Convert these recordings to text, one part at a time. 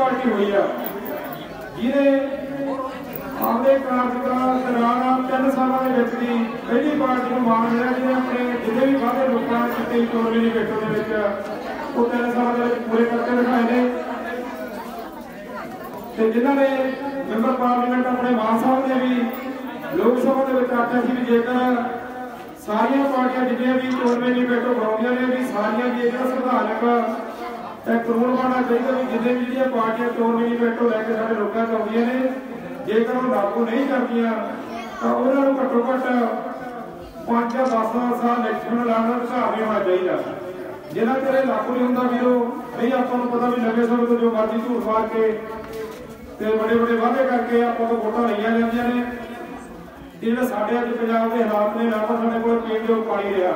Party ਹੋਈ ਆ। ਜਿਹਨੇ ਆਪਦੇ ਕਾਰਜਕਾਲ ਦੌਰਾਨ ਤਿੰਨ ਸਾਲਾਂ ਦੇ ਵਿੱਚ ਦੀ ਪਹਿਲੀ ਪਾਰਟੀ ਨੂੰ ਮਾਣ ਮਿਲਿਆ, ਜਿਹਨੇ ਆਪਣੇ ਜਿੰਨੇ ਵੀ ਵਾਅਦੇ ਲੋਕਾਂ ਨੇ ਕੀਤੇ ਚੋਣ ਵੀ ਬੈਠੋ ਦੇ ਵਿੱਚ, ਉਹ ਤਿੰਨ ਸਾਲਾਂ ਦੇ ਵਿੱਚ ਪੂਰੇ ਕਰਕੇ ਦਿਖਾਏ ਨੇ। ਤੇ ਜਿਨ੍ਹਾਂ ਨੇ ਮੈਂਬਰ ਪਾਰਲੀਮੈਂਟ ਆਪਣੇ ਮਾਨ ਸਾਹਿਬ ਨੇ ਵੀ, ਲੋਕ ਸਭਾ ਦੇ ਵਿੱਚ ਆਖਿਆ ਸੀ ਵੀ ਜੇਕਰ ਸਾਰੀਆਂ ਪਾਰਟੀਆਂ ਜਿੰਨੀਆਂ ਵੀ ਚੋਣਵੇਂ ਮੇਰੀ ਬੈਠੋ ਬਣਾਉਂਦੀਆਂ ਨੇ ਵੀ ਸਾਰੀਆਂ ਦੀ ਸੰਵਿਧਾਨਕ ਤੇ ਕਾਨੂੰਨ ਬਣਨਾ ਚਾਹੀਦਾ ਵੀ ਜਿੰਨੇ ਵੀ ਜਿਹੜੀਆਂ ਪਾਰਟੀਆਂ ਚੋਣ ਮੇਰੀ ਲੈ ਕੇ ਸਾਡੇ ਲੋਕਾਂ 'ਚ ਆਉਂਦੀਆਂ ਨੇ, ਜੇਕਰ ਉਹ ਲਾਗੂ ਨਹੀਂ ਕਰਦੀਆਂ, ਤਾਂ ਉਹਨਾਂ ਨੂੰ ਘੱਟੋ ਘੱਟ 5 ਜਾਂ 10 ਸਾਲ ਇਲੈਕਸ਼ਨ ਲੜਨ ਦਾ ਅਧਿਕਾਰ ਵੀ ਹੋਣਾ ਚਾਹੀਦਾ। ਜਿਹਨਾਂ ਤੇਰੇ ਲਾਗੂ ਨਹੀਂ ਹੁੰਦਾ ਵੀਰੋ, ਨਹੀਂ ਆਪਾਂ ਨੂੰ ਪਤਾ ਵੀ ਨਵੇਂ ਸਮੇਂ ਤੋਂ ਜੋ ਮਰਜ਼ੀ ਝੂਠ ਮਾਰ ਕੇ ਤੇ ਬੜੇ ਬੜੇ ਵਾਅਦੇ ਕਰਕੇ ਆਪਾਂ ਤੋਂ ਵੋਟਾਂ ਲਈਆਂ ਜਾਂਦੀਆਂ ਨੇ। ਜਿਹੜੇ ਸਾਡੇ ਅੱਜ ਪੰਜਾਬ ਦੇ ਹਾਲਾਤ ਨੇ, ਨਾ ਤਾਂ ਸਾਡੇ ਕੋਲ ਪੀਣ ਯੋਗ ਪਾਣੀ ਰਿਹਾ।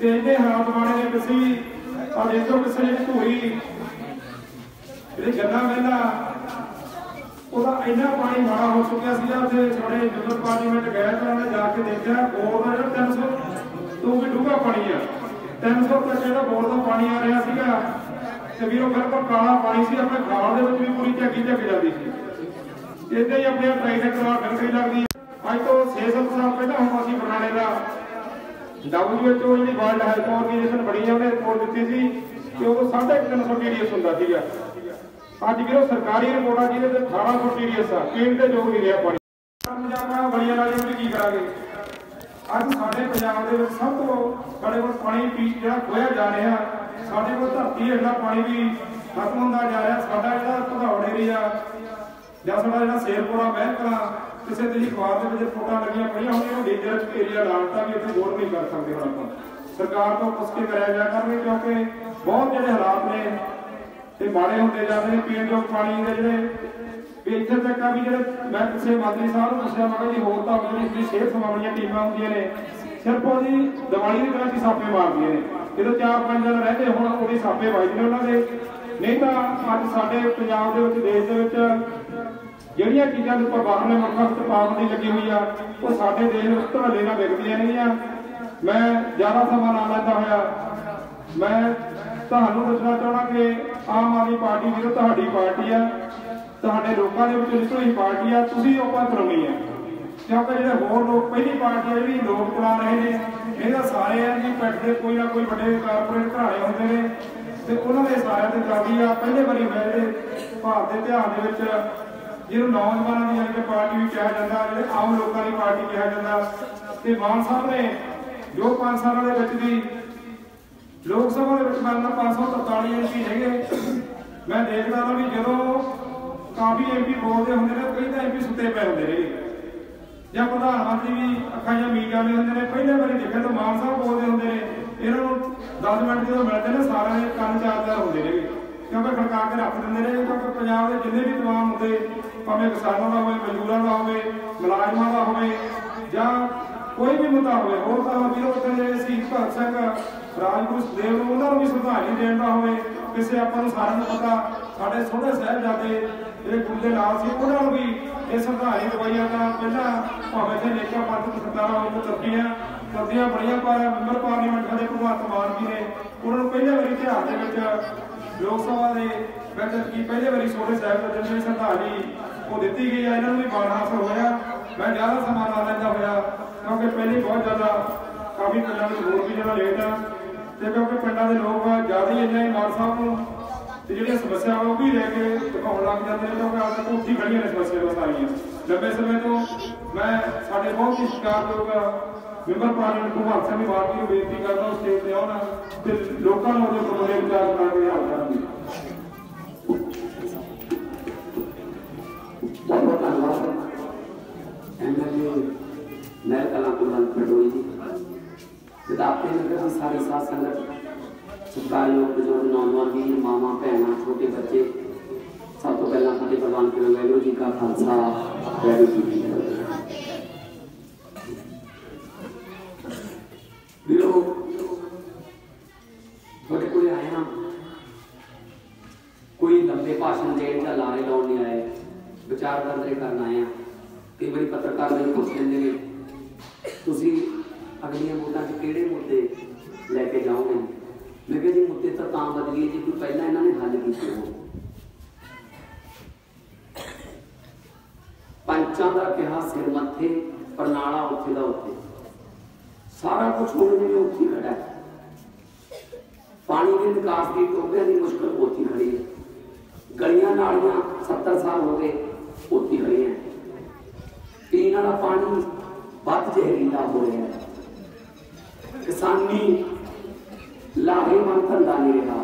ਤੇ ਇਹਦੇ ਹਾਲਾਤ ਮਾੜੇ ਨੇ ਕਿਸੇ ਆ ਦੇਖੋ ਕਿਸੇ ਜਿਹੜੀ ਧੂਰੀ ਜਿਹੜੇ ਗੰਨਾ ਮਹਿਲਾ ਉਹਦਾ ਇੰਨਾ ਪਾਣੀ ਮਾੜਾ ਹੋ ਚੁੱਕਿਆ ਸੀਗਾ ਤੇ ਸਾਡੇ ਜਨਰਲ ਪਾਰਲੀਮੈਂਟ ਗਏ ਤਾਂ ਉਹਨੇ ਜਾ ਕੇ ਦੇਖਿਆ, ਬੋਰ ਦਾ ਜਿਹੜਾ 300 ਤੋਂ ਵੀ ਡੂੰਘਾ ਪਾਣੀ ਆ। 300 ਤੱਕ ਜਿਹੜਾ ਬੋਰ ਦਾ ਪਾਣੀ ਆ ਰਿਹਾ ਸੀਗਾ, ਤੇ ਵੀਰੋ ਬਿਲਕੁਲ ਕਾਲਾ ਪਾਣੀ ਸੀ, ਆਪਣੇ ਖਾਲ ਦੇ ਵਿੱਚ ਵੀ ਪੂਰੀ ਝੱਗੀ ਝੱਕ ਜਾਂਦੀ ਸੀ। ਇਦਾਂ ਹੀ ਆਪਣੇ ਪ੍ਰਾਈਵੇਟ ਨਾਲ ਬਿਲਕੁਲ ਲੱਗਦੀ ਅੱਜ ਤੋਂ 6-7 ਸਾਲ ਪਹਿਲਾਂ ਹੁੰਦਾ ਸੀ ਬਰਨਾਲੇ ਦਾ WHO ਜਿਹੜੀ ਵਰਲਡ ਹੈਲਥ ਆਰਗੇਨਾਈਜੇਸ਼ਨ ਬਣੀ ਆ, ਉਹਨੇ ਰਿਪੋਰਟ ਦਿੱਤੀ ਸੀ ਕਿ ਉਦੋਂ 350 ਟੀਡੀਐਸ ਹੁੰਦਾ ਸੀਗਾ। ਅੱਜ ਵੀਰੋ ਸਰਕਾਰੀ ਰਿਪੋਰਟਾਂ ਜਿਹਦੇ ਤੇ 1800 ਟੀਡੀਐਸ ਆ ਪੀਣ ਦੇ ਯੋਗ ਨਹੀਂ ਰਿਹਾ ਪਾਣੀ। ਪੰਜਾਬਾਂ ਬੜੀਆਂ ਨਾਲ ਜਿਹੜੀ ਕੀ ਕਰਾਂਗੇ? ਅੱਜ ਸਾਡੇ ਪੰਜਾਬ ਦੇ ਵਿੱਚ ਸਭ ਤੋਂ ਸਾਡੇ ਕੋਲ ਪਾਣੀ ਪੀ ਜਿਹੜਾ ਖੋਇਆ ਜਾ ਰਿਹਾ, ਸਾਡੇ ਕੋਲ ਧਰਤੀ ਹੇਠਲਾ ਪਾਣੀ ਵੀ ਖਤਮ ਹੁੰਦਾ ਜਾ ਰਿਹਾ, ਸਾਡਾ ਜਿਹੜਾ ਭਗੌੜ ਏਰੀਆ ਜਾਂ ਸਾਡਾ ਜਿਹੜਾ ਸ਼ੇਰਪੁਰਾ ਮਹਿਕਮਾ ਕਿਸੇ ਦੀ ਅਖਬਾਰ ਦੇ ਵਿੱਚ ਫੋਟੋਆਂ ਲੱਗੀਆਂ ਪਈਆਂ ਹੋਣਗੀਆਂ ਉਹ ਡੇਂਜਰਸ ਏਰੀਆ ਲਾਲਤਾ ਵੀ ਇੱਥੇ ਬੋਰ ਨਹੀਂ ਕਰ ਸਕਦੇ ਹੁਣ ਆਪਾਂ। ਸਰਕਾਰ ਤੋਂ ਪੁੱਛ ਕੇ ਕਰਿਆ ਜਾ ਕਰਨਗੇ ਕਿਉਂਕਿ ਬਹੁਤ ਜਿਹੜੇ ਹਾਲਾਤ ਨੇ ਤੇ ਮਾੜੇ ਹੁੰਦੇ ਜਾਂਦੇ ਨੇ ਪੀਣ ਯੋਗ ਪਾਣੀ ਦੇ ਜਿਹੜੇ, ਵੀ ਇੱਥੇ ਤੱਕ ਆ ਵੀ ਜਿਹੜੇ ਮੈਂ ਕਿਸੇ ਮੰਤਰੀ ਸਾਹਿਬ ਨੂੰ ਪੁੱਛਿਆ ਮੈਂ ਜੀ ਹੋਰ ਤਾਂ ਜਿਹੜੀ ਜਿਹੜੀ ਸਿਹਤ ਸੰਭਾਲਣੀਆਂ ਟੀਮਾਂ ਹੁੰਦੀਆਂ ਨੇ। ਸਿਰਫ ਉਹਦੀ ਦੀਵਾਲੀ ਦੇ ਦਿਨਾਂ 'ਚ ਸਾਪੇ ਮਾਰਦੀਆਂ ਨੇ। ਜਦੋਂ ਚਾਰ ਪੰਜ ਦਿਨ ਰਹਿੰਦੇ ਹੁਣ, ਉਹਦੀ ਸਾਪੇ ਵੱਜਦੇ ਨੇ ਉਹਨਾਂ ਦੇ। ਨਹੀਂ ਤਾਂ ਅੱਜ ਸਾਡੇ ਪੰਜਾਬ ਦੇ ਵਿੱਚ, ਦੇਸ਼ ਦੇ ਵਿੱਚ ਜਿਹੜੀਆਂ ਚੀਜ਼ਾਂ ਦੇ ਉੱਪਰ ਬਾਹਰਲੇ ਮੁਲਕਾਂ ਵਿੱਚ ਪਾਬੰਦੀ ਲੱਗੀ ਹੋਈ ਆ, ਉਹ ਸਾਡੇ ਦੇਸ਼ ਵਿੱਚ ਧੜੱਲੇ ਨਾਲ ਵਿਕਦੀਆਂ ਨੇਗੀਆਂ ਮੈਂ ਜ਼ਿਆਦਾ ਸਮਾਂ ਨਾ ਲੈਂਦਾ ਹੋਇਆ। ਮੈਂ ਤੁਹਾਨੂੰ ਦੱਸਣਾ ਚਾਹਣਾ ਕਿ ਆਮ ਆਦਮੀ ਪਾਰਟੀ ਵੀ ਤੁਹਾਡੀ ਪਾਰਟੀ ਆ। ਤੁਹਾਡੇ ਲੋਕਾਂ ਦੇ ਵਿੱਚੋਂ ਨਿਕਲੀ ਪਾਰਟੀ ਆ, ਤੁਸੀਂ ਆਪਾਂ ਕਰਾਉਣੀ ਆ। ਕਿਉਂਕਿ ਜਿਹੜੇ ਹੋਰ ਲੋਕ, ਪਹਿਲੀ ਪਾਰਟੀ ਆ ਜਿਹੜੀ ਲੋਕ ਚਲਾ ਰਹੇ ਨੇ, ਇਹਦਾ ਸਾਰੇ ਆ ਜੀ ਪਿੰਡ ਦੇ ਕੋਈ ਨਾ ਕੋਈ ਵੱਡੇ ਕਾਰਪੋਰੇਟ ਘਰਾਣੇ ਹੁੰਦੇ ਨੇ। ਤੇ ਉਹਨਾਂ ਦੇ ਸਾਰਿਆਂ ਤੇ ਚੱਲਦੀ ਆ, ਪਹਿਲੇ ਵਾਰੀ ਮੈਂ ਜਿਹੜੇ ਭਾਰਤ ਦੇ ਧਿਆਨ ਦੇ ਵਿੱਚ ਜਿਹਨੂੰ ਨੌਜਵਾਨਾਂ ਦੀ ਯਾਨੀ ਪਾਰਟੀ ਵੀ ਕਿਹਾ ਜਾਂਦਾ, ਜਿਹੜੇ ਆਮ ਲੋਕਾਂ ਦੀ ਪਾਰਟੀ ਕਿਹਾ ਜਾਂਦਾ। ਤੇ ਮਾਨ ਸਾਹਿਬ ਨੇ ਜੋ 5 ਸਾਲਾਂ ਦੇ ਵਿੱਚ ਦੀ ਲੋਕ ਸਭਾ ਦੇ ਵਿੱਚ ਮੰਨ 543 ਐਮਪੀ ਹੈਗੇ। ਮੈਂ ਦੇਖਦਾ ਹਾਂ ਵੀ ਜਦੋਂ ਕਾਫੀ ਐਮਪੀ ਬੋਲਦੇ ਹੁੰਦੇ ਨੇ, ਕਈ ਤਾਂ ਐਮਪੀ ਸੁੱਤੇ ਪਏ ਹੁੰਦੇ ਨੇ। ਜਾਂ ਪ੍ਰਧਾਨ ਮੰਤਰੀ ਵੀ ਅੱਖਾਂ ਜਾਂ ਮੀਟ ਜਾਂਦੇ ਹੁੰਦੇ ਨੇ, ਪਹਿਲੇ ਵਾਰੀ ਦੇਖਿਆ ਤਾਂ ਮਾਨ ਸਾਹਿਬ ਬੋਲਦੇ ਹੁੰਦੇ ਨੇ, ਇਹਨਾਂ ਨੂੰ 10 ਮਿੰਟ ਜਦੋਂ ਮਿਲਦੇ ਨੇ, ਸਾਰਿਆਂ ਦੇ ਕੰਨ ਚਾਰਦਾਰ ਹੁੰਦੇ ਨੇ। ਕਿਉਂਕਿ ਖੜਕਾ ਕੇ ਰੱਖ ਦਿੰਦੇ ਨੇ ਕਿਉਂਕਿ ਪੰਜਾਬ ਦੇ ਜਿੰਨੇ ਵੀ ਤਮਾਮ ਮੁੱਦੇ, ਭਾਵੇਂ ਕਿਸਾਨਾਂ ਦਾ ਹੋਵੇ, ਮਜ਼ਦੂਰਾਂ ਦਾ ਹੋਵੇ, ਮੁਲਾਜ਼ਮਾਂ ਦਾ ਹੋਵੇ, ਜਾਂ ਕੋਈ ਵੀ ਮੁੱਦਾ ਹੋਵੇ, ਹੋਰ ਤਾਂ ਵੀਰੋ ਉੱਥੇ ਸੀ ਭਗਤ ਸਿੰਘ, ਰਾਜਗੁਰੂ ਸੁਖਦੇਵ ਨੂੰ ਉਹਨਾਂ ਨੂੰ ਵੀ ਸ਼ਰਧਾਂਜਲੀ ਦੇਣ ਦਾ ਹੋਵੇ, ਕਿਸੇ ਆਪਾਂ ਨੂੰ ਸਾਰਿਆਂ ਨੂੰ ਪਤਾ, ਸਾਡੇ ਸੋਹਣੇ ਸਾਹਿਬਜ਼ਾਦੇ, ਜਿਹੜੇ ਗੁਰੂ ਦੇ ਨਾਲ ਸੀ, ਉਹਨਾਂ ਨੂੰ ਵੀ ਇਹ ਸ਼ਰਧਾਂਜਲੀ ਦਵਾਈਆਂ ਤਾਂ ਪਹਿਲਾਂ ਭਾਵੇਂ ਤੇ ਨੇਕਾ ਪੰਥ ਸਰਕਾਰਾਂ ਉਹ ਕਰਦੀਆਂ ਕਰਦੀਆਂ ਬੜੀਆਂ ਪਰ ਮੈਂਬਰ ਪਾਰਲੀਮੈਂਟ ਦੇ ਭਗਵੰਤ ਮਾਨ ਜੀ ਨੇ, ਉਹਨਾਂ ਨੂੰ ਪਹਿਲੇ ਵਾਰੀ ਇਤਿਹਾਸ ਦੇ ਵਿੱਚ ਲੋਕ ਸਭਾ ਦੇ ਵਿੱਚ ਕੀ ਪਹਿਲੇ ਵਾਰੀ ਸੋਹਣੇ ਸਾਹਿਬ ਦੇ ਜਿਹੜੇ ਸ਼ਰਧਾਂਜਲੀ ਉਹ ਦਿੱਤੀ ਗਈ ਹੈ ਇਹਨਾਂ ਨੂੰ ਵੀ ਮਾਣ ਹਾਸਲ ਹੋਇਆ। ਮੈਂ ਜ਼ਿਆਦਾ ਸਮਾਂ ਲਾ ਲੈਂਦਾ ਹੋਇਆ, ਕਿਉਂਕਿ ਪਹਿਲੀ ਬਹੁਤ ਜ਼ਿਆਦਾ ਕਾਫੀ ਪਿੰਡਾਂ ਦੇ ਹੋਰ ਵੀ ਜਿਹੜਾ ਲੇਟ ਆ, ਤੇ ਕਿਉਂਕਿ ਪਿੰਡਾਂ ਦੇ ਲੋਕ ਜ਼ਿਆਦਾ ਹੀ ਇੰਨੇ ਮਾਨ ਸਾਹਿਬ ਨੂੰ, ਤੇ ਜਿਹੜੀਆਂ ਸਮੱਸਿਆਵਾਂ ਉਹ ਵੀ ਲੈ ਕੇ ਦਿਖਾਉਣ ਲੱਗ ਜਾਂਦੇ ਨੇ, ਕਿਉਂਕਿ ਅੱਜ ਤੱਕ ਉੱਠੀ ਖੜੀਆਂ ਨੇ ਸਮੱਸਿਆਵਾਂ ਸਾਰੀਆਂ। ਲੰਬੇ ਸਮੇਂ ਤੋਂ ਮੈਂ ਸਾਡੇ ਬਹੁਤ ਹੀ ਸ਼ਿਕਾਰ ਸਤਿਕਾਰਯੋਗ ਮੈਂਬਰ ਪਾਰਲੀਮੈਂਟ ਭਗਵੰਤ ਸਿੰਘ ਜੀ ਨੂੰ ਬੇਨਤੀ ਕਰਦਾ ਉਸ ਸਟੇਜ ਤੇ ਆਉਣ ਤੇ ਲੋਕਾਂ ਨੂੰ ਉਹਦੇ ਮੁੱਦੇ ਵਿਚਾਰ ਬਣਾ ਕੇ ਹੱਲ ਕਰਨ ਦੀ। ਬਹੁਤ ਧੰਨਵਾਦ। ਐਮਐਲਏ ਨਹਿਰ ਕਲਾਂ ਕੁਲਵੰਤ ਪਟੋਈ ਜੀ। ਵਿਦਾਤੇ ਨਗਰ ਦੀ ਸਾਰੇ ਸਾਧ ਸੰਗਤ। ਸਤਿਕਾਰਯੋਗ ਬਜ਼ੁਰਗ ਨੌਜਵਾਨ ਵੀ ਮਾਵਾਂ ਭੈਣਾਂ ਛੋਟੇ ਬੱਚੇ। ਸਭ ਤੋਂ ਪਹਿਲਾਂ ਸਾਡੇ ਪ੍ਰਵਾਨ ਕਰੋ ਵੈਗੁਰੂ ਜੀ ਕਾ ਖਾਲਸਾ। ਵੈਗੁਰੂ ਜੀ ਕਾਰਗੁਜ਼ਾਰੀ ਕਰਨ ਆਏ ਆ ਕਈ ਵਾਰੀ ਪੱਤਰਕਾਰ ਮੈਨੂੰ ਪੁੱਛ ਲੈਂਦੇ ਨੇ, ਤੁਸੀਂ ਅਗਲੀਆਂ ਵੋਟਾਂ 'ਚ ਕਿਹੜੇ ਮੁੱਦੇ ਲੈ ਕੇ ਜਾਓਗੇ? ਮੈਂ ਕਿਹਾ, ਜੀ, ਮੁੱਦੇ ਤਾਂ ਤਾਂ ਬਦਲੀਏ ਜੀ ਕੋਈ ਪਹਿਲਾਂ ਇਹਨਾਂ ਨੇ ਹੱਲ ਕੀਤੇ ਹੋ ਪੰਚਾਂ ਦਾ ਕਿਹਾ, ਸਿਰ ਮੱਥੇ, ਪਰਨਾਲਾ ਉੱਥੇ ਦਾ ਉੱਥੇ। ਸਾਰਾ ਕੁਝ ਹੁਣ ਜਿਵੇਂ ਉੱਥੇ ਖੜਾ ਹੈ। ਪਾਣੀ ਦੇ ਨਿਕਾਸ ਦੀ ਟੋਬਿਆਂ ਦੀ ਮੁਸ਼ਕਲ ਉੱਥੇ ਖੜੀ ਹੈ। ਗਲੀਆਂ ਨਾਲੀਆਂ 70 ਸਾਲ ਹੋ ਗਏ। ਉੱਥੇ ਹੀ ਖੜੀਆਂ ਹੈ ਪੀਣ ਵਾਲਾ ਪਾਣੀ ਵੱਧ ਜ਼ਹਿਰੀਲਾ ਹੋ ਰਿਹਾ ਹੈ ਕਿਸਾਨੀ ਲਾਹੇਵੰਦ ਧੰਦਾ ਨਹੀਂ ਰਿਹਾ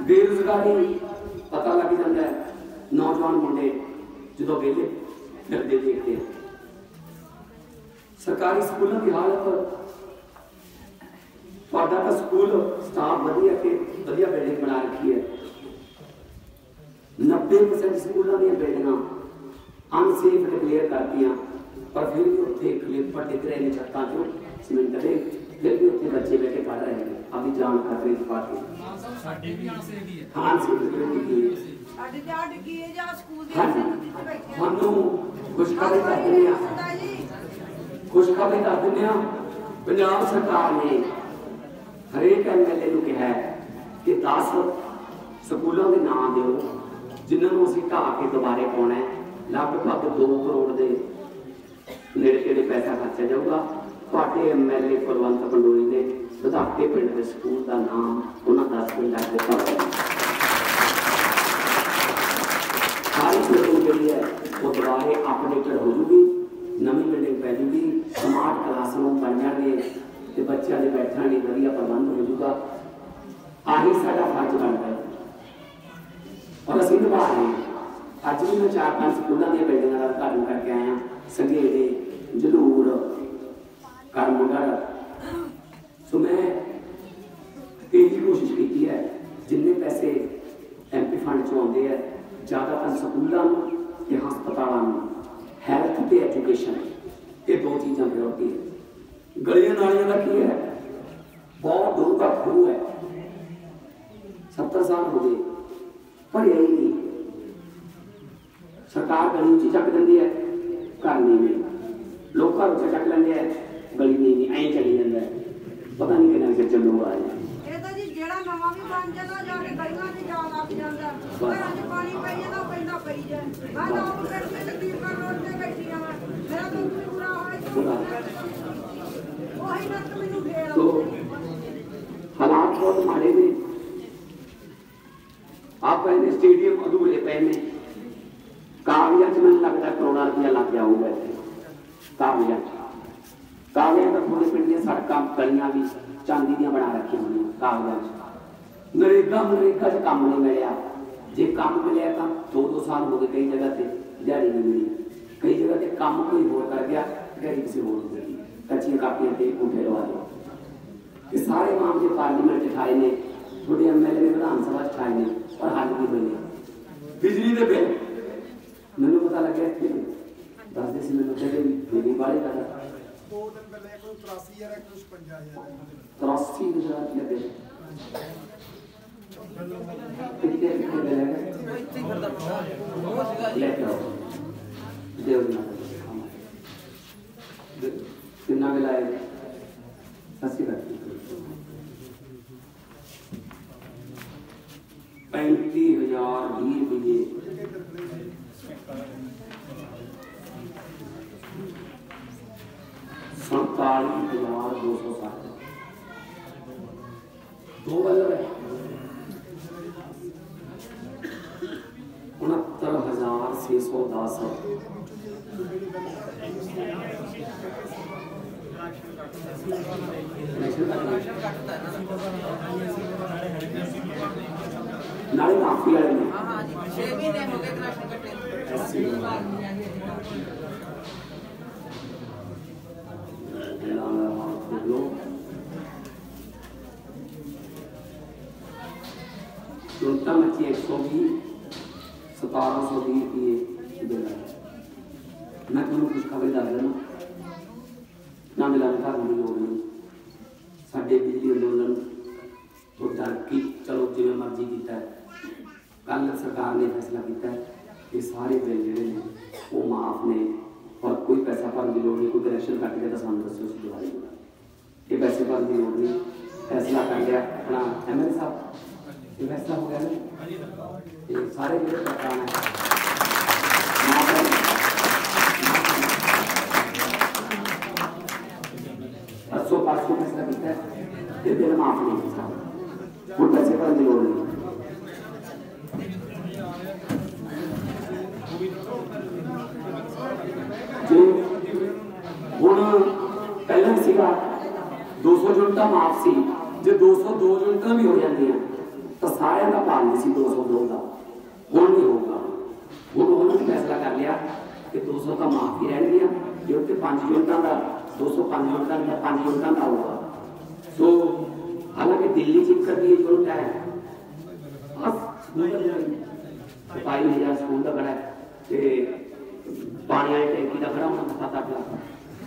ਬੇਰੁਜ਼ਗਾਰੀ ਪਤਾ ਲੱਗ ਜਾਂਦਾ ਹੈ ਨੌਜਵਾਨ ਮੁੰਡੇ ਜਦੋਂ ਵਿਹਲੇ ਫਿਰਦੇ ਦੇਖਦੇ ਆ ਸਰਕਾਰੀ ਸਕੂਲਾਂ ਦੀ ਹਾਲਤ ਤੁਹਾਡਾ ਤਾਂ ਸਕੂਲ ਸਟਾਫ ਵਧੀਆ ਕਿ ਵਧੀਆ ਬਿਲਡਿੰਗ ਬਣਾ ਰੱਖੀ ਹੈ 90% ਸਕੂਲਾਂ ਦੀਆਂ ਬਿਲਡਿੰਗਾਂ ਅਨਸੇਫ ਡਿਕਲੇਅਰ ਕਰਤੀਆਂ। ਪਰ ਫਿਰ ਵੀ ਉੱਥੇ ਕਲਿੱਪਰ ਟਿਕ ਰਹੇ ਨੇ ਛੱਤਾਂ ਚੋਂ ਸੀਮੈਂਟ ਦੇ। ਫਿਰ ਵੀ ਉੱਥੇ ਬੱਚੇ ਬੈਠੇ ਪੜ੍ਹ ਰਹੇ ਨੇ। ਆਪਣੀ ਜਾਨ ਖਤਰੇ 'ਚ ਪਾ ਕੇ। ਸਾਡੇ ਵੀ ਆਸੇ ਦੀ ਹੈ। ਹਾਂ ਸੀ ਡਿਕਲੇਅਰ ਸਾਡੇ ਤੇ ਆ ਡਿੱਗੀ ਹੈ ਜਾਂ ਸਕੂਲ ਦੇ ਵਿੱਚ ਬੈਠੇ ਆ। ਤੁਹਾਨੂੰ ਖੁਸ਼ਖਬਰੀ ਦੱਸ ਦਿੰਦੇ ਆ। ਖੁਸ਼ਖਬਰੀ ਦੱਸ ਦਿੰਦੇ ਆ। ਪੰਜਾਬ ਸਰਕਾਰ ਨੇ ਹਰੇਕ ਐਮਐਲਏ ਨੂੰ ਕਿਹਾ ਹੈ ਕਿ 10 ਸਕੂਲਾਂ ਦੇ ਨਾਮ ਦਿਓ ਜਿਨ੍ਹਾਂ ਨੂੰ ਅਸੀਂ ਢਾਹ ਕੇ ਦੁਬਾਰੇ ਪਾਉਣਾ ਹੈ। ਲਗਭਗ 2 ਕਰੋੜ ਦੇ ਨੇੜੇ ਤੇੜੇ ਪੈਸਾ ਖਰਚਿਆ ਜਾਊਗਾ। ਤੁਹਾਡੇ ਐਮਐਲਏ ਕੁਲਵੰਤ ਪੰਡੋਰੀ ਨੇ ਵਧਾਕੇ ਪਿੰਡ ਦੇ ਸਕੂਲ ਦਾ ਨਾਮ ਉਹਨਾਂ 10 ਪਿੰਡਾਂ ਦੇ ਦਿੱਤਾ ਹੋਇਆ ਸਾਰੀ ਬਿਲਡਿੰਗ ਜਿਹੜੀ ਹੈ, ਉਹ ਦੁਬਾਰੇ ਅਪਡੇਟਡ ਹੋ ਜੂਗੀ, ਨਵੀਂ ਬਿਲਡਿੰਗ ਪੈ ਜੂਗੀ ਸਮਾਰਟ ਕਲਾਸਰੂਮ ਬਣ ਜਾਣਗੇ ਤੇ ਬੱਚਿਆਂ ਦੇ ਬੈਠਣ ਲਈ ਵਧੀਆ ਪ੍ਰਬੰਧ ਹੋ ਜੂਗਾ। ਆਹੀ ਸਾਡਾ ਫਰਜ਼ ਬਣਦਾ ਹੈ। ਔਰ ਅਸੀਂ ਨਿਭਾ ਰਹੇ ਹਾਂ। ਅੱਜ ਵੀ ਮੈਂ ਚਾਰ ਪੰਜ ਸਕੂਲਾਂ ਦੀਆਂ ਬਿਲਡਿੰਗਾਂ ਦਾ ਉਦਘਾਟਨ ਕਰਕੇ ਆਇਆ। ਸੰਘੇੜੇ ਜਲੂਰ ਕਰਮਗੜ ਸੋ ਮੈਂ ਇਹ ਹੀ ਕੋਸ਼ਿਸ਼ ਕੀਤੀ ਹੈ, ਜਿੰਨੇ ਪੈਸੇ ਐਮਪੀ ਫੰਡ ਚੋਂ ਆਉਂਦੇ ਆ ਜ਼ਿਆਦਾਤਰ ਸਕੂਲਾਂ ਨੂੰ ਤੇ ਹਸਪਤਾਲਾਂ ਨੂੰ ਹੈਲਥ ਤੇ ਐਜੂਕੇਸ਼ਨ ਇਹ ਦੋ ਚੀਜ਼ਾਂ ਪ੍ਰਾਇੋਰਟੀ ਹੈ ਗਲੀਆਂ ਨਾਲੀਆਂ ਦਾ ਕੀ ਹੈ? ਬਹੁਤ ਡੂੰਘਾ ਖੂਹ ਹੈ। 70 ਸਾਲ ਹੋ ਗਏ। ਭਰਿਆ ਹੀ ਨਹੀਂ। ਸਰਕਾਰ ਗਲੀ ਉੱਚੀ ਚੱਕ ਦਿੰਦੀ ਹੈ ਘਰ ਨਹੀਂ ਨੇ ਲੋਕਾਂ ਉੱਚਾ ਚੱਕ ਲੈਂਦੇ ਆ ਗਲੀ ਨਹੀਂ ਨਹੀਂ ਐਂ ਚੱਲੀ ਜਾਂਦਾ ਹੈ। ਪਤਾ ਨਹੀਂ ਕਿੰਨਾ ਚਿਰ ਚੱਲੂਗਾ ਇਹ ਇਹ ਤਾਂ ਜੀ ਜਿਹੜਾ ਨਵਾਂ ਵੀ ਬਣ ਜਾਂਦਾ ਜਾ ਕੇ ਗਲੀਆਂ 'ਚ ਜਾ ਲੱਗ ਜਾਂਦਾ ਘਰਾਂ 'ਚ ਪਾਣੀ ਪਈ ਜਾਂਦਾ ਪੈਂਦਾ ਪਈ ਜਾ ਮੈਂ ਤਾਂ ਆਪ ਪਿੰਡ ਦੇ ਲਖੀਮਪੁਰ ਰੋਡ ਤੇ ਬੈਠੀ ਆ ਮੈਂ ਮੇਰਾ ਤਾਂ ਉੱਥੇ ਬੁਰਾ ਹੋਇਆ ਉਹੀ ਨੱਕ ਮੈਨੂੰ ਫੇਰ तो हालात बहुत माड़े ने आप कहने स्टेडियम अधूरे पे ਕਾਗਜ਼ਾਂ 'ਚ ਮੈਨੂੰ ਲੱਗਦਾ ਕਰੋੜਾਂ ਰੁਪਇਆ ਲੱਗ ਜਾਊਗਾ ਇੱਥੇ। ਕਾਗਜ਼ਾਂ 'ਚ। ਕਾਗਜ਼ਾਂ ਦਾ ਪੂਰੇ ਪਿੰਡ ਦੀਆਂ ਸੜਕਾਂ, ਗਲੀਆਂ ਵੀ ਚਾਂਦੀ ਦੀਆਂ ਬਣਾ ਰੱਖੀਆਂ ਹੋਈਆਂ ਕਾਗਜ਼ਾਂ 'ਚ। ਨਰੇਗਾ ਮਨਰੇਗਾ 'ਚ ਕੰਮ ਨਹੀਂ ਮਿਲਿਆ। ਜੇ ਕੰਮ ਮਿਲਿਆ ਤਾਂ 2-2 ਸਾਲ ਹੋ ਗਏ ਕਈ ਜਗ੍ਹਾ ਤੇ ਦਿਹਾੜੀ ਨਹੀਂ ਮਿਲੀ। ਕਈ ਜਗ੍ਹਾ ਤੇ ਕੰਮ ਕੋਈ ਹੋਰ ਕਰ ਗਿਆ, ਦਿਹਾੜੀ ਕਿਸੇ ਹੋਰ ਨੂੰ ਮਿਲੀ। ਕੱਚੀਆਂ ਕਾਪੀਆਂ ਤੇ ਉੱਠੇ ਲਵਾ ਲਓ ਇਹ ਸਾਰੇ ਮਾਮਲੇ ਪਾਰਲੀਮੈਂਟ 'ਚ ਠਾਏ ਨੇ। ਤੁਹਾਡੇ ਐਮਐਲਏ ਨੇ ਵਿਧਾਨ ਸਭਾ 'ਚ ਠਾਏ ਨੇ, ਪਰ ਹੱਲ ਨਹੀਂ ਹੋਏ ਬਿਜਲੀ ਦੇ ਬਿੱਲ। ਪਤਾ ਲੱਗਿਆ ਕਿ ਦੱਸਦੇ ਸੀ ਮੈਨੂੰ ਕਹਿੰਦੇ ਵੀ ਬਿਜਲੀ ਵਾਲੇ ਦਾ ਦੋ ਦਿਨ ਪਹਿਲਾਂ ਕੋਈ 83000 ਹੈ ਕੋਈ 55000 83 ਹਜ਼ਾਰ ਰੁਪਏ ਬਿੱਲ ਕਿੰਨੇ ਕਿੰਨੇ ਬਿੱਲ ਹੈ ਲੈ ਕੇ ਆਓ ਦੇਵ ਨਾ ਕਿੰਨਾ ਬਿੱਲ ਆਇਆ ਸੱਸੀ ਬਾਤ ਪੈਂਤੀ ਹਜ਼ਾਰ ਵੀਹ ਰੁਪਏ ਸੰਤਾਲੀ ਹਜ਼ਾਰ ਦੋ ਸੌ ਸੱਠ ਦੋ ਬਲਬ ਹੈ ਉਨੱਤਰ ਹਜ਼ਾਰ ਛੇ ਸੌ ਦਸ ਨਾਲੇ ਮਾਫੀ ਵਾਲੇ ਨੇ। ਹਾਂ ਹਾਂ ਜੀ 6 ਮਹੀਨੇ ਹੋ ਗਏ ਕ੍ਰਸ਼ਨ ਕੱਟੇ फैसला किया कि सारे बिल जोड़े ने ओह् माफ़ ने और कोई पैसा भरने की जोड़ नहीं, कोई कनैक्शन कट गया तो सानू दस उस दोबारा ये पैसे भरने की जोड़ नहीं। फैसला कर गया अपना एम एल साहब। ये फैसला हो गया ये सारे जेह्ड़े प्रधान है। अस्सो पाँच सौ फैसला किया ये माफ़ नहीं होता पैसे भरने की जोड़ नहीं। ਯੂਨਿਟਾਂ ਮਾਫ ਸੀ। ਜੇ 202 ਯੂਨਿਟਾਂ ਵੀ ਹੋ ਜਾਂਦੀਆਂ, ਤਾਂ ਸਾਰਿਆਂ ਦਾ ਭਾਰ ਨਹੀਂ ਸੀ 202 ਦਾ ਹੁਣ ਨਹੀਂ ਹੋਊਗਾ। ਹੁਣ ਉਹਨਾਂ ਨੇ ਫੈਸਲਾ ਕਰ ਲਿਆ ਕਿ 200 ਤਾਂ ਮਾਫ ਹੀ ਰਹਿਣਗੀਆਂ, ਜੇ ਉੱਤੇ 5 ਯੂਨਿਟਾਂ ਦਾ 205 ਯੂਨਿਟਾਂ ਦਾ 5 ਯੂਨਿਟਾਂ ਦਾ ਹੋਊਗਾ। ਸੋ, ਹਾਲਾਂਕਿ ਦਿੱਲੀ ਚ ਇੱਕ ਦੀ ਯੂਨਿਟ ਹੈ। ਅਸ ਸਕੂਲ ਦਾ ਸਕੂਲ ਦਾ ਖੜਾ ਤੇ ਪਾਣੀ ਵਾਲੀ ਟੈਂਕੀ ਦਾ ਖੜਾ ਹੋਣਾ ਸੱਤ ਅੱਠ ਲੱਖ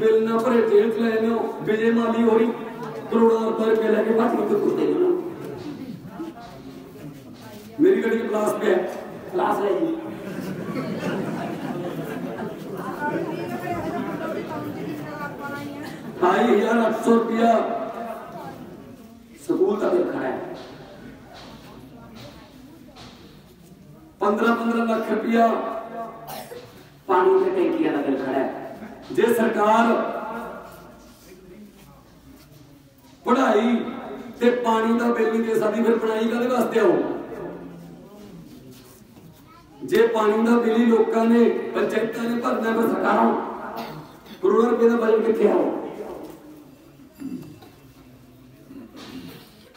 बिल ना भरे जेल च विजय माली हो रही करोड़ों रुपए रुपये दे मेरी गड्डी क्लास पे है। क्लास ढाई हज़ार आठ सौ रुपया स्कूल का बिल खड़ा है। पंद्रह पंद्रह लाख रुपया पानी के का बिल खड़ा है। ਜੇ ਸਰਕਾਰ ਪੜਾਈ ਤੇ ਪਾਣੀ ਦਾ ਬਿੱਲ ਨਹੀਂ ਦੇ ਸਕਦੀ, ਫਿਰ ਪੜਾਈ ਕਾਦੇ ਵਾਸਤੇ ਆਉ ਜੇ ਪਾਣੀ ਦਾ ਬਿੱਲ ਲੋਕਾਂ ਨੇ, ਪੰਚਾਇਤਾਂ ਨੇ ਭਰਨਾ ਪਰ ਸਰਕਾਰਾਂ ਕਰੋੜਾਂ ਰੁਪਏ ਦਾ ਬਜਟ ਕਿੱਥੇ ਆਉ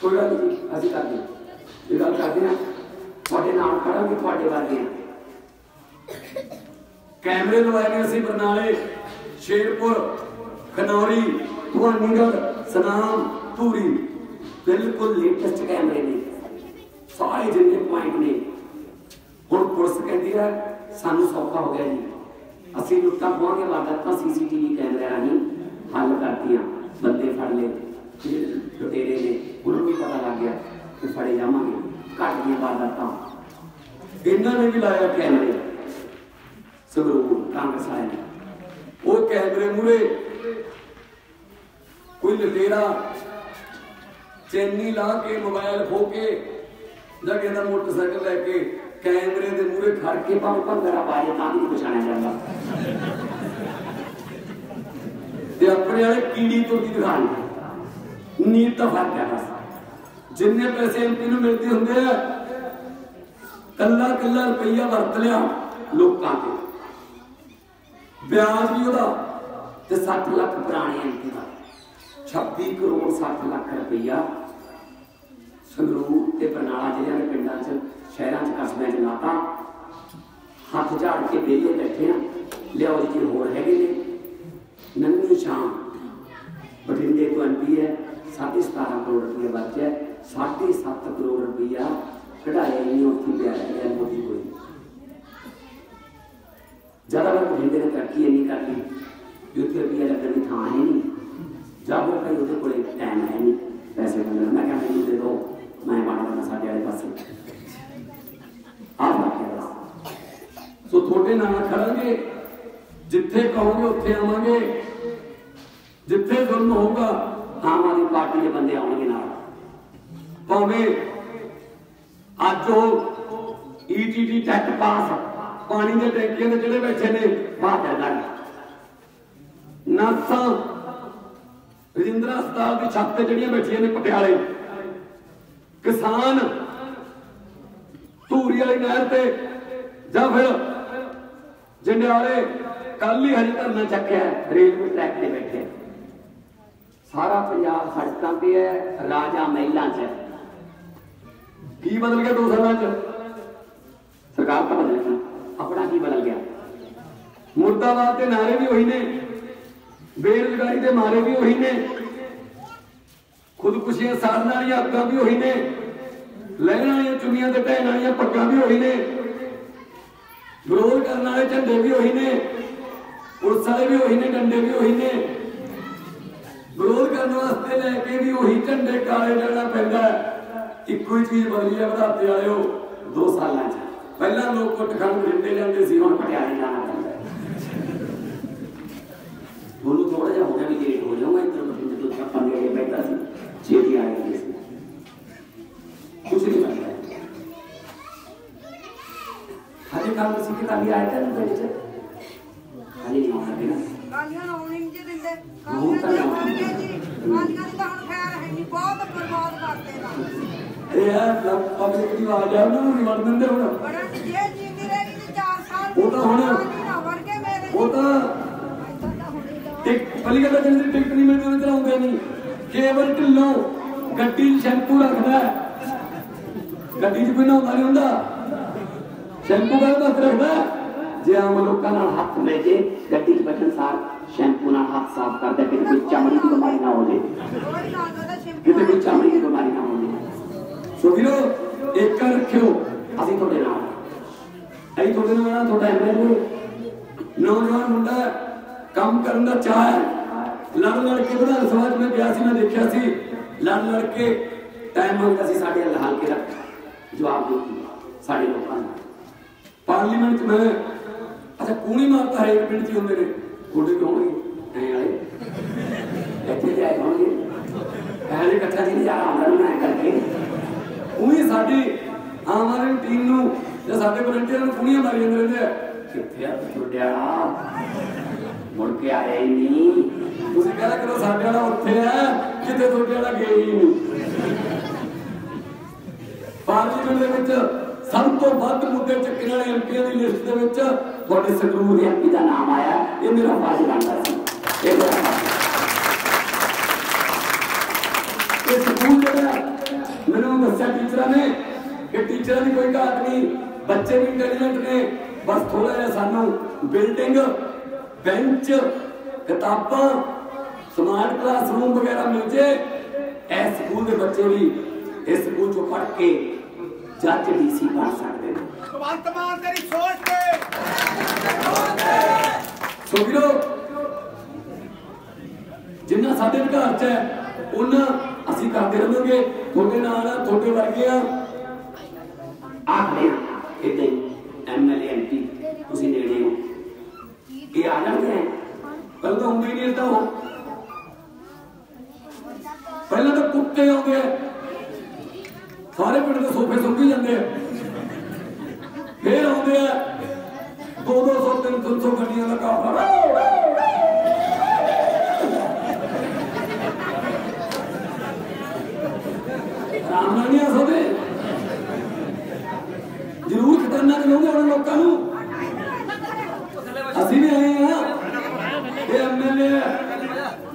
ਕੋਈ ਗੱਲ ਨਹੀਂ, ਅਸੀਂ ਕਰਦੇ ਇਹ ਗੱਲ ਕਰਦੇ ਆ ਤੁਹਾਡੇ ਨਾਲ ਖੜਾ ਵੀ ਤੁਹਾਡੇ ਵਰਗੇ ਕੈਮਰੇ ਲਵਾਏ ਨੇ ਅਸੀਂ ਬਰਨਾਲੇ। ਸ਼ੇਰਪੁਰ, ਖਨੌਰੀ, ਭਵਾਨੀਗੜ੍ਹ, ਸਨਾਮ, ਧੂਰੀ। ਬਿਲਕੁਲ ਲੇਟੈਸਟ ਕੈਮਰੇ ਨੇ। ਸਾਰੇ ਜਿੰਨੇ ਪੁਆਇੰਟ ਨੇ। ਹੁਣ ਪੁਲਿਸ ਕਹਿੰਦੀ ਹੈ, ਸਾਨੂੰ ਸੌਖਾ ਹੋ ਗਿਆ ਜੀ। ਅਸੀਂ ਲੁੱਟਾਂ ਖੋਹਾਂ ਵਾਰਦਾਤਾਂ ਸੀਸੀਟੀਵੀ ਕੈਮਰੇ ਰਾਹੀਂ ਹੱਲ ਕਰਤੀਆਂ। ਬੰਦੇ ਫੜ ਲਏ। ਜਿਹੜੇ ਲੁਟੇਰੇ ਨੇ, ਉਹਨਾਂ ਵੀ ਪਤਾ ਲੱਗ ਗਿਆ ਕਿ ਫੜੇ ਜਾਵਾਂਗੇ। ਘੱਟ ਦੀਆਂ ਵਾਰਦਾਤਾਂ। ਇਹਨਾਂ ਨੇ ਵੀ ਲਾਇਆ ਕੈਮਰੇ। ਸਗਰੂਰ, ਕਾਂਗਰਸ ਵਾਲੇ ਉਹ ਕੈਮਰੇ ਮੂਰੇ ਕੋਈ ਲੁਟੇਰਾ ਚੈਨੀ ਲਾ ਕੇ ਮੋਬਾਈਲ ਖੋ ਕੇ, ਜਾਂ ਕਹਿੰਦਾ ਮੋਟਰਸਾਈਕਲ ਲੈ ਕੇ ਕੈਮਰੇ ਦੇ ਮੂਰੇ ਖੜ ਕੇ ਭਾਵੇਂ ਭੰਗੜਾ ਪਾ ਤਾਂ ਨਹੀਂ ਪਛਾਣਿਆ ਜਾਂਦਾ। ਤੇ ਆਪਣੇ ਵਾਲੇ ਕੀੜੀ ਤੋਂ ਕੀ ਦਿਖਾਣ ਨੀਤ ਤਾਂ ਫ਼ਰਕ ਹੈ ਬਸ। ਜਿੰਨੇ ਪੈਸੇ ਐਮਪੀ ਨੂੰ ਮਿਲਦੇ ਹੁੰਦੇ ਆ ਕੱਲਾ ਕੱਲਾ ਰੁਪਈਆ ਵਰਤ ਲਿਆ ਲੋਕਾਂ ਤੇ। ਵਿਆਜ ਵੀ ਉਹਦਾ ਤੇ 60 ਲੱਖ ਪੁਰਾਣੇ ਐਮਪੀ ਦਾ। 26 ਕਰੋੜ 60 ਲੱਖ ਰੁਪਈਆ ਸੰਗਰੂਰ ਤੇ ਬਰਨਾਲਾ ਜ਼ਿਲ੍ਹਿਆਂ ਦੇ ਪਿੰਡਾਂ 'ਚ, ਸ਼ਹਿਰਾਂ 'ਚ ਕਸਬਿਆਂ 'ਚ ਲਾਤਾ। ਹੱਥ ਝਾੜ ਕੇ ਵਿਹਲੇ ਬੈਠੇ ਆ। ਲਿਆਓ ਜੀ ਕੀ ਹੋਰ ਹੈਗੇ ਨੇ? ਨੰਨੀ ਸ਼ਾਮ, ਬਠਿੰਡੇ ਤੋਂ ਐਮਪੀ ਹੈ 17.5 ਕਰੋੜ ਰੁਪਏ ਬਚਿਆ 7.5 ਕਰੋੜ ਰੁਪਈਆ ਕਢਾਇਆ ਹੀ ਨਹੀਂ, ਉੱਥੇ ਲਿਆ ਹੈ ਮੋਦੀ ਕੋਈ ਜ਼ਿਆਦਾ ਵਾਰ ਬਠਿੰਡੇ ਨੇ ਤਰੱਕੀ ਇੰਨੀ ਕਰ ਲਈ ਵੀ ਉੱਥੇ ਰੁਪਇਆ ਲੱਗਣ ਦੀ ਥਾਂ ਹੈ ਨਹੀਂ ਜਦ ਉਹ ਉਹਦੇ ਕੋਲੇ ਟਾਈਮ ਹੈ ਨਹੀਂ ਪੈਸੇ ਮੰਗਣ ਮੈਂ ਕਹਿੰਦਾ ਮੈਨੂੰ ਦੇ ਦੋ ਮੈਂ ਬਣਾ ਦੇਣਾ ਸਾਡੇ ਵਾਲੇ ਪਾਸੇ ਆਪ ਰੱਖਿਆ ਸੋ ਤੁਹਾਡੇ ਨਾਲ ਖੜਾਂਗੇ ਜਿੱਥੇ ਕਹੋਗੇ ਉੱਥੇ ਆਵਾਂਗੇ ਜਿੱਥੇ ਜ਼ੁਲਮ ਹੋਊਗਾ ਆਮ ਆਦਮੀ ਪਾਰਟੀ ਦੇ ਬੰਦੇ ਆਉਣਗੇ ਨਾਲ ਭਾਵੇਂ ਅੱਜ ਉਹ ਈਟੀਟੀ ਟੈਟ ਪਾਸ ਪਾਣੀ ਦੇ ਟੈਂਕੀਆਂ ਦੇ ਜਿਹੜੇ ਬੈਠੇ ਨੇ ਬਹਾਦਰਗੜ੍ਹ ਨਾਸਾਂ ਰਜਿੰਦਰਾ ਹਸਪਤਾਲ ਦੀ ਛੱਤ ਤੇ ਜਿਹੜੀਆਂ ਬੈਠੀਆਂ ਨੇ ਪਟਿਆਲੇ, ਕਿਸਾਨ, ਧੂਰੀ ਵਾਲੀ ਨਹਿਰ ਤੇ, ਜਾਂ ਫਿਰ ਜੰਡਿਆਲੇ ਕੱਲ ਹੀ ਹਜੇ ਧਰਨਾ ਚੱਕਿਆ ਰੇਲਵੇ ਟਰੈਕ ਤੇ ਬੈਠੇ ਸਾਰਾ ਪੰਜਾਬ ਸੜਕਾਂ ਤੇ ਹੈ, ਰਾਜਾ ਮਹਿਲਾਂ 'ਚ ਹੈ। ਕੀ ਬਦਲ ਗਿਆ ਦੋ ਸਾਲਾਂ ਚ? ਸਰਕਾਰ ਤਾਂ ਬਦਲ ਗਈ। ਆਪਣਾ ਕੀ ਬਦਲ ਗਿਆ? ਮੁਰਦਾਬਾਦ ਦੇ ਨਾਰੇ ਵੀ ਉਹੀ ਨੇ ਬੇਰੁਜ਼ਗਾਰੀ ਦੇ ਮਾਰੇ ਵੀ ਉਹੀ ਨੇ, ਖੁਦਕੁਸ਼ੀਆਂ ਸਾੜਨ ਵਾਲੀਆਂ ਅੱਗਾਂ ਵੀ ਉਹੀ ਨੇ ਲੈਣ ਵਾਲੀਆਂ ਚੁੰਨੀਆਂ ਤੇ ਢਹਿਣ ਵਾਲੀਆਂ ਪੱਗਾਂ ਵੀ ਉਹੀ ਨੇ, ਵਿਰੋਧ ਕਰਨ ਵਾਲੇ ਝੰਡੇ ਵੀ ਉਹੀ ਨੇ, ਪੁਲਿਸ ਵਾਲੇ ਵੀ ਉਹੀ ਨੇ, ਡੰਡੇ ਵੀ ਉਹੀ ਨੇ, ਵਿਰੋਧ ਕਰਨ ਵਾਸਤੇ ਲੈ ਕੇ ਵੀ ਉਹੀ ਝੰਡੇ ਕਾਲੇ ਲੈਣਾ ਪੈਂਦਾ ਇੱਕੋ ਹੀ ਚੀਜ਼ ਬਦਲੀ ਹੈ, ਵਧਾਤੇ ਵਾਲਿਓ, ਦੋ ਸਾਲਾਂ ਚ। ਪਹਿਲਾਂ ਲੋਕ ਕੁੱਟ ਖਾਣ ਦਿੰਦੇ ਜਾਂਦੇ ਸੀ ਹੁਣ ਪਟਿਆਲੇ ਜਾਣਾ ਪੈਂਦਾ ਹੈ। ਉਹਨੂੰ ਥੋੜਾ ਜਿਹਾ ਹੋ ਗਿਆ ਵੀ ਲੇਟ ਹੋ ਜਾਊਗਾ ਇੱਧਰ ਬਠਿੰਡੇ ਤੋਂ ਛੱਪਾਂ ਦੇ ਕੇ ਬੈਠਾ ਸੀ ਛੇਤੀ ਆ ਗਏ ਸੀ ਕੁਛ ਨਹੀਂ ਬਣ ਰਿਹਾ ਹਜੇ ਕੰਮ ਸੀ ਕਿ ਕਾਲੀ ਆਇਆ ਤਾਂ ਨਹੀਂ ਵਿੱਚ ਹਜੇ ਨਹੀਂ ਆਉਂਦਾ ਬਿਨਾ ਕਾਲੀਆਂ ਨੂੰ ਆਉਣੀ ਨਹੀਂ ਜੀ ਦਿੰਦੇ ਹੁਣ ਤਾਂ ਕਾਲੀਆਂ ਦੇ ਮਰ ਗਏ ਜੀ ਕਾਲੀਆਂ ਦੀ ਤਾਂ ਹੁਣ ਖੈਰ ਹੈ ਨਹੀਂ ਬਹੁਤ ਬਰਬਾਦ ਕਰਦੇ ਨਾ ਇਹ ਹੈ ਲੱਗ ਪਬਲਿਕ ਦੀ ਆਵਾਜ਼ ਆ ਉਹਨਾਂ ਨੂੰ ਨਹੀਂ ਵੜ ਦਿੰਦੇ ਹੁਣ ਬੜਾ ਜੇ ਜੀਂਦੀ ਰਹੇਗੀ ਤੇ 4 ਸਾਲ ਉਹ ਤਾਂ ਹੁਣ- ਕਾਲੀ ਨਾ ਵੜ ਕੇ ਮੇਰੇ ਉਹ ਤਾਂ ਏਦਾਂ ਤਾਂ ਹੁਣੇ ਦਾ ਟਿਕ ਪਹਿਲੀ ਗੱਲ ਤਾਂ ਜਿਹਦੀ ਟਿਕਟ ਨਹੀਂ ਮਿਲਦੀ ਉਹਨੇ ਚਲਾਉਂਦੇ ਨਹੀਂ ਕੇਵਲ ਢਿੱਲੋਂ ਗੱਡੀ 'ਚ ਸ਼ੈਂਪੂ ਰੱਖਦਾ ਹੈ। ਗੱਡੀ 'ਚ ਕੋਈ ਨਹਾਉਂਦਾ ਨਹੀਂ ਹੁੰਦਾ। ਸ਼ੈਂਪੂ ਦਾ ਬਸ ਰੱਖਦਾ। ਜੇ ਆਮ ਲੋਕਾਂ ਨਾਲ ਹੱਥ ਲੈ ਕੇ ਗੱਡੀ 'ਚ ਬੈਠਣ ਸਾਰ ਸ਼ੈਂਪੂ ਨਾਲ ਹੱਥ ਸਾਫ਼ ਕਰਦਾ ਕਿ ਕੋਈ ਚਮੜੀ ਦੀ ਬਿਮਾਰੀ ਨਾ ਹੋ ਜਾਏ ਕਿਤੇ ਕੋਈ ਚਮੜੀ ਦੀ ਬਿਮਾਰੀ ਨਾ ਹੋ ਜਾਏ ਸੋ ਵੀਰੋ ਏਕਾ ਰੱਖਿਓ, ਅਸੀਂ ਤੁਹਾਡੇ ਨਾਲ ਅਸੀਂ ਤੁਹਾਡੇ ਨਾਲ ਆ, ਤੁਹਾਡਾ ਐਮਐਲਏ ਨੌਜਵਾਨ ਮੁੰਡਾ ਕੰਮ ਕਰਨ ਦਾ ਚਾਹ ਹੈ। ਲੜ ਲੜ ਕੇ ਵਿਧਾਨ ਸਭਾ 'ਚ ਮੈਂ ਗਿਆ ਸੀ, ਮੈਂ ਦੇਖਿਆ ਸੀ। ਲੜ ਲੜ ਕੇ ਟਾਈਮ ਮੰਗਦਾ ਸੀ, ਸਾਡੇ ਹੱਲ ਹੱਲ ਕੇ ਰੱਖ ਜਵਾਬ ਦਿੱਤੀ। ਸਾਡੇ ਲੋਕਾਂ ਨੇ। ਪਾਰਲੀਮੈਂਟ 'ਚ ਮੈਂ ਅੱਛਾ ਕੂਣੀ ਮਾਰਤਾ ਹੈ ਪਿੰਡ 'ਚ ਹੀ ਹੁੰਦੇ ਵੀ ਹੋਣਗੇ? ਐ ਵਾਲੇ। ਇੱਥੇ ਜਾਏ ਹੋਣਗੇ। ਐਲੇ ਇਕੱਠਾ ਜੀ ਨਹੀਂ ਜਾ ਆਉਂਦਾ ਨਾ ਕਰਕੇ। ਉਹੀ ਸਾਡੀ ਆਮ ਆਦਮੀ ਟੀਮ ਨੂੰ ਜਾਂ ਸਾਡੇ ਵਲੰਟੀਅਰਾਂ ਨੂੰ ਕੁੜੀਆਂ ਮਾਰੀ ਜਾਂਦੇ ਰਹਿੰਦੇ ਆ। ਕਿੱਥੇ ਆ ਛੋਟਿਆ ਮੁੜ ਕੇ ਆਏ ਨਹੀਂ। ਤੁਸੀਂ ਕਹਿਆ ਕਰੋ ਸਾਡੇ ਵਾਲਾ ਉੱਥੇ ਆ, ਕਿਤੇ ਤੁਹਾਡੇ ਵਾਲਾ ਗਏ ਹੀ ਨਹੀਂ। ਪਾਰਲੀਮੈਂਟ ਦੇ ਵਿੱਚ, ਸਭ ਤੋਂ ਵੱਧ ਮੁੱਦੇ ਚੱਕਣ ਵਾਲੇ ਐਮਪੀਆਂ ਦੀ ਲਿਸਟ ਦੇ ਵਿੱਚ ਤੁਹਾਡੇ ਸੰਗਰੂਰ ਐਮਪੀ ਦਾ ਨਾਮ ਆਇਆ, ਇਹ ਮੇਰਾ ਫਰਜ਼ ਬਣਦਾ ਸੀ। ਇਹ ਮੇਰਾ ਇਹ ਸਕੂਲ ਜਿਹੜਾ ਮੈਨੂੰ ਦੱਸਿਆ ਟੀਚਰਾਂ ਨੇ ਕਿ ਟੀਚਰਾਂ ਦੀ ਕੋਈ ਘਾਟ ਨਹੀਂ, ਬੱਚੇ ਵੀ ਇੰਟੈਲੀਜੈਂਟ ਨੇ, ਬਸ ਥੋੜਾ ਜਿਹਾ ਸਾਨੂੰ ਬਿਲਡਿੰਗ, ਬੈਂਚ, ਕਿਤਾਬਾਂ, ਸਮਾਰਟ ਕਲਾਸਰੂਮ ਵਗੈਰਾ ਮਿਲ ਜੇ, ਇਹ ਸਕੂਲ ਦੇ ਬੱਚੇ ਵੀ ਇਸ ਸਕੂਲ ਚੋਂ ਪੜ੍ਹ ਕੇ ਜੱਜ ਡੀਸੀ ਬਣ ਸਕਦੇ ਨੇ। ਭਗਵੰਤ ਮਾਨ ਤੇਰੀ ਸੋਚ ਤੇ। ਸੋ ਵੀਰੋ ਜਿੰਨਾ ਸਾਡੇ ਵਿਧਾਨ ਚ ਹੈ ਉਹਨਾਂ ਅਸੀਂ ਕਰਦੇ ਰਹਾਂਗੇ। ਤੁਹਾਡੇ ਨਾਲ ਤੁਹਾਡੇ ਵਰਗੇ ਆ। ਆਖਦੇ ਇਦਾਂ ਐਮਐਲਏ ਐਮਪੀ ਤੁਸੀਂ ਨੇੜੇ ਹੋ। ਇਹ ਆ ਜਾਣਗੇ ਪਹਿਲਾਂ ਤਾਂ ਹੁੰਦੇ ਨਹੀਂ ਤਾਂ ਉਹ। ਪਹਿਲਾਂ ਤਾਂ ਕੁੱਤੇ ਆਉਂਦੇ ਆ। ਸਾਰੇ ਪਿੰਡ ਦੇ ਸੋਫੇ ਸੁੱਕੀ ਜਾਂਦੇ ਆ। ਫੇਰ ਆਉਂਦੇ ਆ ਦੋ ਦੋ ਸੌ, ਤਿੰਨ ਤਿੰਨ ਸੌ ਗੱਡੀਆਂ ਦਾ ਕਾਫਲਾ ਰਾਮ ਨਾਲ ਜ਼ਰੂਰ ਖਤਰਨਾਕ ਲੋਕ ਉਹਨਾਂ ਲੋਕਾਂ ਨੂੰ। ਅਸੀਂ ਵੀ ਆਏ ਹਾਂ ਇਹ ਐਮਐਲਏ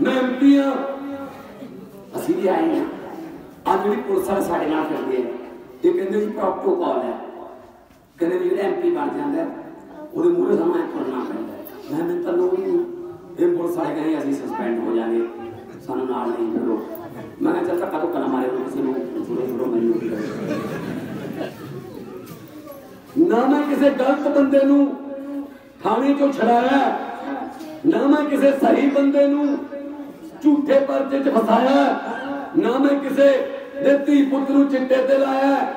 ਮੈਂ ਐਮਪੀ ਆ। ਅਸੀਂ ਵੀ ਆਏ ਆ। ਜਿਹੜੀ ਪੁਲਿਸ ਵਾਲੇ ਸਾਡੇ ਨਾਲ ਫਿਰਦੇ ਆ। ਇਹ ਕਹਿੰਦੇ ਜੀ ਪ੍ਰੋਟੋਕਾਲ ਹੈ। ਕਹਿੰਦੇ ਵੀ ਜਿਹੜਾ ਐਮਪੀ ਬਣ ਜਾਂਦਾ ਉਹਦੇ ਮੂਹਰੇ ਸਾਨੂੰ ਐ ਪੈਂਦਾ ਮੈਂ ਤਾਂ ਲੋੜ ਨਹੀਂ ਇਹ ਪੁਲਿਸ ਵਾਲੇ ਕਹਿੰਦੇ ਅਸੀਂ ਸਸਪੈਂਡ ਹੋ ਜਾਾਂਗੇ। ਸਾਨੂੰ ਨਾਲ ਨਹੀਂ ਫਿਰੋ ਮੈਂ ਕਿਹਾ, ਚੱਲ ਧੱਕਾ ਧੁੱਕਾ ਨਾ ਮਾਰੇ ਕਿਸੇ ਨੂੰ ਥੋੜੇ ਥੋੜਾ ਮੈਨੂੰ ਨਾ ਮੈਂ ਕਿਸੇ ਗਲਤ ਬੰਦੇ ਨੂੰ ਥਾਣੇ ਚੋਂ ਛੜਾਇਆ ਨਾ ਮੈਂ ਕਿਸੇ ਸਹੀ ਬੰਦੇ ਨੂੰ ਝੂਠੇ ਪਰਚੇ 'ਚ ਫਸਾਇਆ, ਨਾ ਮੈਂ ਕਿਸੇ ਦੇ ਧੀ ਪੁੱਤ ਨੂੰ ਚਿੱਟੇ ਤੇ ਲਾਇਆ।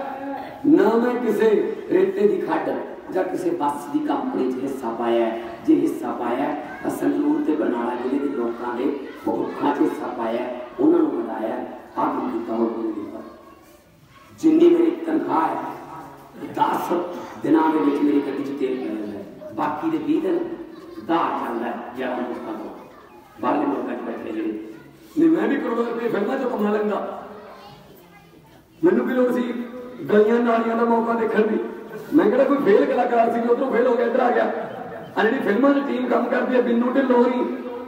ਨਾ ਮੈਂ ਕਿਸੇ ਰੇਤੇ ਦੀ ਖੱਡ ਜਾਂ ਕਿਸੇ ਬੱਸ ਦੀ ਕੰਪਨੀ 'ਚ ਹਿੱਸਾ ਪਾਇਆ ਜੇ ਹਿੱਸਾ ਪਾਇਆ ਤਾਂ ਸੰਗਰੂਰ ਤੇ ਬਰਨਾਲਾ ਜ਼ਿਲ੍ਹੇ ਦੇ ਲੋਕਾਂ ਦੇ ਭੁੱਖਾਂ 'ਚ ਹਿੱਸਾ ਪਾਇਆ ਉਹਨਾਂ ਨੂੰ ਵਧਾਇਆ ਆਹ ਕੰਮ ਕੀਤਾ ਹੋਰ ਕੋਈ ਨਹੀਂ ਜਿੰਨੀ ਮੇਰੀ ਤਨਖਾਹ ਹੈ 10 ਦਿਨਾਂ ਦੇ ਵਿੱਚ ਮੇਰੀ ਗੱਡੀ 'ਚ ਤੇਲ ਪੈ ਜਾਂਦਾ ਬਾਕੀ ਦੇ 20 ਦਿਨ ਦਾ ਚੱਲਦਾ ਹੈ ਜ਼ਿਆਦਾ ਮੁਸਤਾਂ ਤੋਂ। ਬਾਹਰਲੇ ਮੁਲਕਾਂ 'ਚ ਬੈਠੇ ਜਿਹੜੇ। ਨਹੀਂ, ਮੈਂ ਵੀ ਕਰੋੜ ਰੁਪਏ ਫਿਲਮਾਂ 'ਚ ਕਮਾ ਲੈਂਦਾ। ਮੈਨੂੰ ਕੀ ਲੋੜ ਸੀ? ਗਲੀਆਂ ਨਾਲੀਆਂ ਦਾ ਮੌਕਾ ਦੇਖਣ ਦੀ। ਮੈਂ ਕਿਹੜਾ ਕੋਈ ਫੇਲ ਕਲਾਕਾਰ ਸੀ ਉਧਰੋਂ ਫੇਲ ਹੋ ਗਿਆ ਇੱਧਰ ਆ ਗਿਆ। ਆ ਜਿਹੜੀ ਫਿਲਮਾਂ ਦੀ ਟੀਮ ਕੰਮ ਕਰਦੀ ਹੈ, ਬਿੰਨੂ ਢਿੱਲੋਂ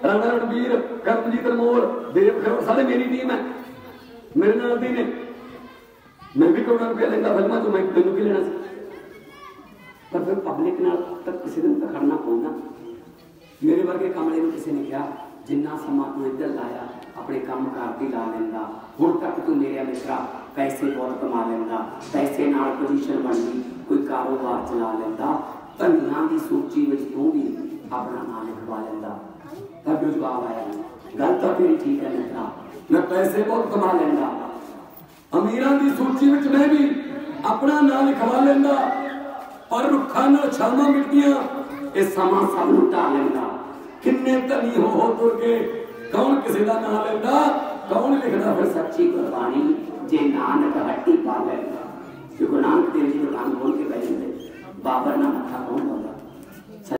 ਰਾਣਾ ਰਣਵੀਰ ਕਰਮਜੀਤ ਅਨਮੋਲ, ਦੇਵ ਖਰੋ ਸਾਰੇ ਮੇਰੀ ਟੀਮ ਹੈ। ਮੇਰੇ ਨਾਲ ਦੀ ਨੇ। ਮੈਂ ਵੀ ਕਰੋੜਾਂ ਰੁਪਏ ਲੈਂਦਾ ਫਿਲਮਾਂ ਤੋਂ ਮੈਂ ਤੈਨੂੰ ਕੀ ਲੈਣਾ ਸੀ? ਪਰ ਫਿਰ ਪਬਲਿਕ ਨਾਲ ਤਾਂ ਕਿਸੇ ਦਿਨ ਤਾਂ ਖੜਨਾ ਪਊਗਾ। ਮੇਰੇ ਵਰਗੇ ਕਮਲੇ ਨੂੰ ਕਿਸੇ ਨੇ ਕਿਹਾ, ਜਿੰਨਾ ਸਮਾਂ ਤੂੰ ਇੱਧਰ ਲਾਇਆ, ਆਪਣੇ ਕੰਮ ਕਰਦੀ ਲਾ ਲੈਂਦਾ। ਹੁਣ ਤੱਕ ਤੂੰ ਮੇਰੇ ਮਿੱਤਰਾ ਪੈਸੇ ਬਹੁਤ ਕਮਾ ਲੈਂਦਾ, ਪੈਸੇ ਨਾਲ ਪੋਜੀਸ਼ਨ ਬਣ ਕੋਈ ਕਾਰੋਬਾਰ ਚਲਾ ਲੈਂਦਾ, ਧਨੀਆਂ ਦੀ ਸੂਚੀ ਵਿੱਚ ਤੂੰ ਵੀ ਆਪਣਾ ਨਾਮ ਲਿਖਵਾ ਲੈਂਦਾ। ਤਾਂ ਜੋ ਜਵਾਬ ਆਇਆ। ਗੱਲ ਤਾਂ ਤੇਰੀ ਠੀਕ ਹੈ ਮਿੱਤਰਾ ਮੈਂ ਪੈਸੇ ਬਹੁਤ ਕਮਾ ਲੈਂਦਾ। ਅਮੀਰਾਂ ਦੀ ਸੂਚੀ ਵਿੱਚ ਮੈਂ ਵੀ ਆਪਣਾ ਨਾਂ ਲਿਖਵਾ ਲੈਂਦਾ। ਪਰ ਰੁੱਖਾਂ ਨਾਲ ਛਾਵਾਂ ਮਿਟਦੀਆਂ, ਇਹ ਸਮਾਂ ਸਭ ਨੂੰ ਢਾ ਲੈਂਦਾ। ਕਿੰਨੇ ਧਨੀ ਹੋ ਹੋ ਤੁਰ ਕੇ ਕੌਣ ਕਿਸੇ ਦਾ ਨਾਂ ਲੈਂਦਾ? ਕੌਣ ਲਿਖਦਾ ਫਿਰ ਸੱਚੀ ਗੁਰਬਾਣੀ? ਜੇ ਨਾਨਕ ਹੱਟੀ ਪਾ ਲੈਂਦਾ ਜੇ ਨਾਨਕ ਦੇਵ ਜੀ ਦੁਕਾਨ ਖੋਲ ਕੇ ਬੈਠੇ ਬਾਬਰ ਨਾਲ ਮੱਥਾ ਕੌਣ ਲਾਉਂਦਾ